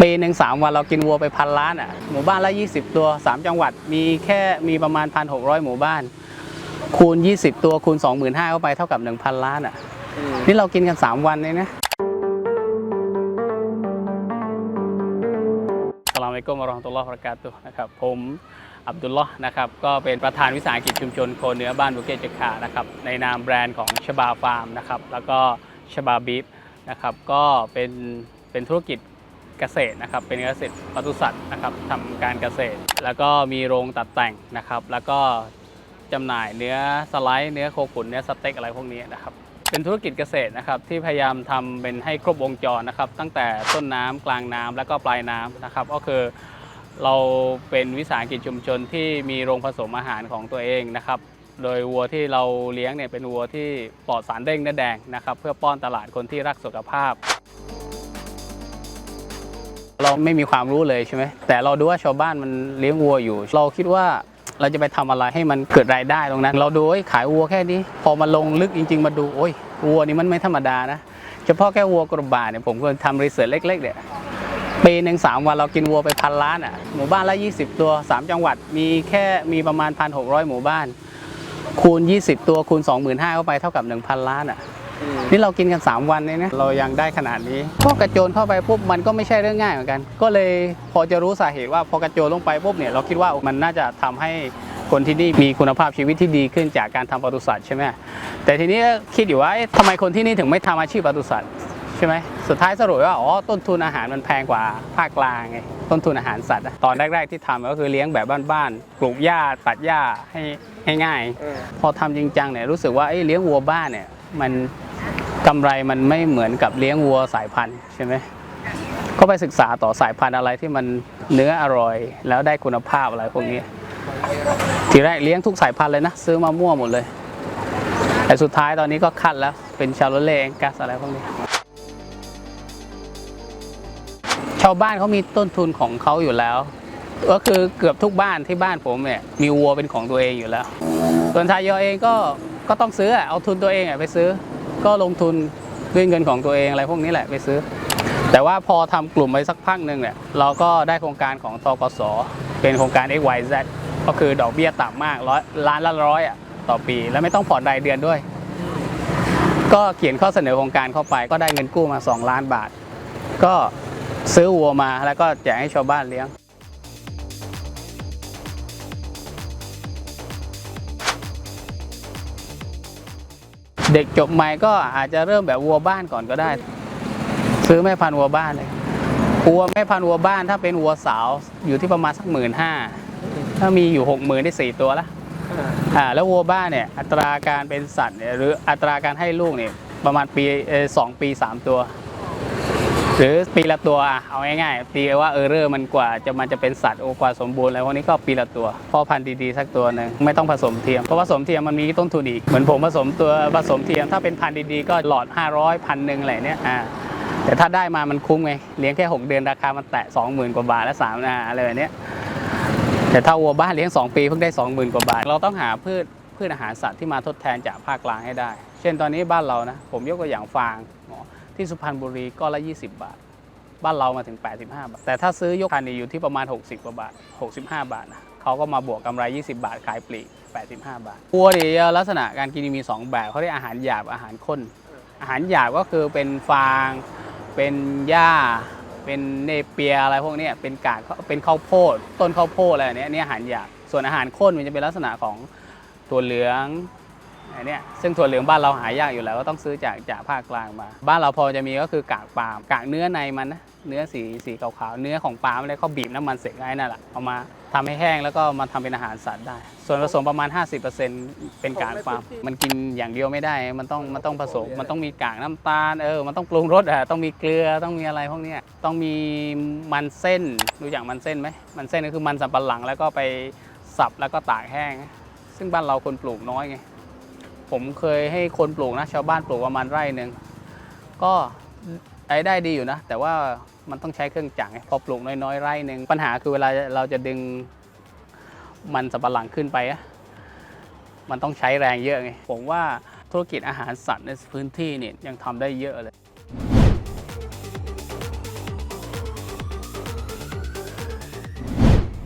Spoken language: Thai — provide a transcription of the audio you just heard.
ปีหนึ่งสามวันเรากินวัวไปพันล้านอะหมู่บ้านละ 20 ตัว 3 จังหวัดมีแค่มีประมาณ 1,600 หมู่บ้าน คูณ 20 ตัวคูณ 25,000เข้าไปเท่ากับ 1,000 ล้านอะนี่เรากินกัน 3 วันเลยนะสลามอะลัยกุมวะราะห์ตุลลอฮ์วะบะเระกาศตุฮ์นะครับผมอับดุลลอฮ์นะครับก็เป็นประธานวิสาหกิจชุมชนโคเนื้อบ้านบุเกตเจคานะครับในนามแบรนด์ของชบาฟาร์มนะครับแล้วก็ชบาบีฟนะครับก็เป็นเป็นธุรกิจ เกษตรนะครับ เป็นเกษตรปศุสัตว์นะครับทำการเกษตร แล้วก็มีโรงตัดแต่งนะครับ แล้วก็จำหน่ายเนื้อสไลด์เนื้อโคขุนเนื้อสเต็กอะไรพวกนี้นะครับเป็นธุรกิจเกษตรนะครับที่พยายามทำเป็นให้ครบวงจรนะครับ ตั้งแต่ต้นน้ำกลางน้ำแล้วก็ปลายน้ำนะครับ ก็คือเราเป็นวิสาหกิจชุมชนที่มีโรงผสมอาหารของตัวเองนะครับ โดยวัวที่เราเลี้ยงเนี่ยเป็นวัวที่ปลอดสารเด้งเนื้อแดงนะครับ เพื่อป้อนตลาดคนที่รักสุขภาพ เราไม่มีความรู้เลยใช่ไหมแต่เราดูว่าชาวบ้านมันเลี้ยงวัวอยู่ เราคิดว่าเราจะไปทำอะไรให้มันเกิดรายได้ตรงนั้น เราดูเอ้ยขายวัวแค่นี้ พอมาลงลึกจริง ๆ มาดูโอ้ยวัวนี่มันไม่ธรรมดานะเฉพาะแค่วัวกระบาเนี่ยผมก็ทำรีเสิร์ชเล็กๆเนี่ยปีหนึ่งสามวันเรากินวัวไปพันล้านอะหมู่บ้านละ 20 ตัว 3 จังหวัดมีแค่มีประมาณ 1,600 หมู่บ้าน คูณ 20 ตัวคูณ 25,000เข้าไปเท่ากับ 1,000 ล้านอะ นี่เรากินกัน 3 วันเลยนะเรายังได้ขนาดนี้พอกระโจนเข้าไปปุ๊บมันก็ไม่ใช่เรื่องง่ายเหมือนกัน ก็เลยพอจะรู้สาเหตุว่าพอกระโจนลงไปปุ๊บเนี่ยเราคิดว่ามันน่าจะทำให้คนที่นี่มีคุณภาพชีวิตที่ดีขึ้นจากการทำปศุสัตว์ใช่ไหมแต่ทีนี้คิดอยู่ว่าเอ๊ะทำไมคนที่นี่ถึงไม่ทำอาชีพปศุสัตว์ใช่ไหมสุดท้ายสรุปว่าอ๋อต้นทุนอาหารมันแพงกว่าภาคกลางไงต้นทุนอาหารสัตว์อะตอนแรก ๆที่ทำก็คือเลี้ยงแบบบ้านๆปลูกหญ้าตัดหญ้าให้ให้ง่ายพอทำจริงจังเนี่ยรู้สึกว่าเอ้ยเลี้ยงวัวบ้านเนี่ยมัน กำไรมันไม่เหมือนกับเลี้ยงวัวสายพันธุ์ใช่ไหมก็ไปศึกษาต่อสายพันธุ์อะไรที่มันเนื้ออร่อย แล้วได้คุณภาพอะไรพวกนี้ ทีแรกเลี้ยงทุกสายพันธุ์เลยนะ ซื้อมามั่วหมดเลย แต่สุดท้ายตอนนี้ก็คัดแล้วเป็นชาโลเล่แองกัสอะไรพวกนี้ ชาวบ้านเขามีต้นทุนของเขาอยู่แล้ว ก็คือเกือบทุกบ้านที่บ้านผมเนี่ยมีวัวเป็นของตัวเองอยู่แล้วส่วนทายอเองก็ก็ต้องซื้อเอาทุนตัวเองไปซื้อ ก็ลงทุนด้วยเงินของตัวเองอะไรพวกนี้แหละไปซื้อ แต่ว่าพอทำกลุ่มไปสักพักหนึ่งเนี่ยเราก็ได้โครงการของทกสเป็นโครงการ XYZ ก็คือดอกเบี้ยต่ำมากร้อยล้านละร้อยอะต่อปี แล้วไม่ต้องผ่อนรายเดือนด้วย ก็เขียนข้อเสนอโครงการเข้าไป ก็ได้เงินกู้มา 2 ล้านบาท ก็ซื้อวัวมาแล้วก็แจกให้ชาวบ้านเลี้ยง เด็กจบใหม่ก็อาจจะเริ่มแบบวัวบ้านก่อนก็ได้ ซื้อแม่พันธุ์วัวบ้านเลยวัวแม่พันธุ์วัวบ้านถ้าเป็นวัวสาวอยู่ที่ประมาณสักหมื่นห้าถ้ามีอยู่หกหมื่นได้สี่ตัวละอ่าแล้ววัวบ้านเนี่ยอัตราการเป็นสัตว์เนี่ยหรืออัตราการให้ลูกเนี่ยประมาณปีเออสองปีสามตัว หรือปีละตัวเอาง่ายๆตีว่าเออเรอร์มันกว่าจะมันจะเป็นสัตว์โอกว่าสมบูรณ์แล้ววันนี้ก็ปีละตัวพ่อพันธุ์ดีๆสักตัวหนึ่งไม่ต้องผสมเทียมเพราะผสมเทียมมันมีต้นทุนอีกเหมือนผมผสมตัวผสมเทียมถ้าเป็นพันธุ์ดีๆก็หลอด 500พันหนึ่งอะไรเนี่ยอ่าแต่ถ้าได้มามันคุ้มไงเลี้ยงแค่ 6 เดือนราคามันแตะ20,000กว่าบาทและสามอ่าอะไรแบบเนี้ยแต่ถ้าวัวบ้านเลี้ยง 2 ปีเพิ่งได้ 20,000กว่าบาท เราต้องหาพืชพืชอาหารสัตว์ที่มาทดแทนจากภาคกลางให้ได้ เช่นตอนนี้บ้านเรานะ ผมยกตัวอย่างฟาง ที่สุพรรณบุรีก็ละ 20 บาท บ้านเรามาถึง 85 บาท แต่ถ้าซื้อยกคันนี้อยู่ที่ประมาณ 60กว่าบาท 65 บาทนะเขาก็มาบวกกำไร 20 บาทขายปลีก 85 บาทวัวนี่ลักษณะการกินมี 2 แบบเขาเรียกอาหารหยาบอาหารข้น อาหารหยาบก็คือเป็นฟาง เป็นหญ้า เป็นเนเปียอะไรพวกนี้เป็นกากเป็นข้าวโพด ต้นข้าวโพดอะไรเนี้ยนนี่อาหารหยาบส่วนอาหารข้นมันจะเป็นลักษณะของถั่วเหลือง อันเนี้ยซึ่งถั่วเหลืองบ้านเราหายากอยู่แล้วก็ต้องซื้อจากจากภาคกลางมา บ้านเราพอจะมีก็คือกากปาล์มกากเนื้อในมันนะเนื้อสีสีขาวๆเนื้อของปาล์มอะไรเขาบีบน้ำมันเสร็จไอ้นั่นแหละเอามาทำให้แห้งแล้วก็มาทำเป็นอาหารสัตว์ได้ ส่วนผสมประมาณ 50%เป็นกากปาล์มมันกินอย่างเดียวไม่ได้ มันต้องมันต้องผสม มันต้องมีกากน้ำตาลเออมันต้องปรุงรสอะต้องมีเกลือต้องมีอะไรพวกเนี้ยต้องมีมันเส้นรู้จักมันเส้นไหมมันเส้นก็คือมันสำปะหลังแล้วก็ไปสับแล้วก็ตากแห้ง ซึ่งบ้านเราคนปลูกน้อยไง ผมเคยให้คนปลูกนะชาวบ้านปลูกประมาณไร่หนึ่งก็ไอ้ได้ดีอยู่นะ แต่ว่ามันต้องใช้เครื่องจักรไงพอปลูกน้อยๆไร่หนึ่งปัญหาคือเวลาเราจะดึงมันสับปะหลังขึ้นไปอะมันต้องใช้แรงเยอะไงผมว่าธุรกิจอาหารสัตว์ในพื้นที่เนี่ยยังทำได้เยอะเลย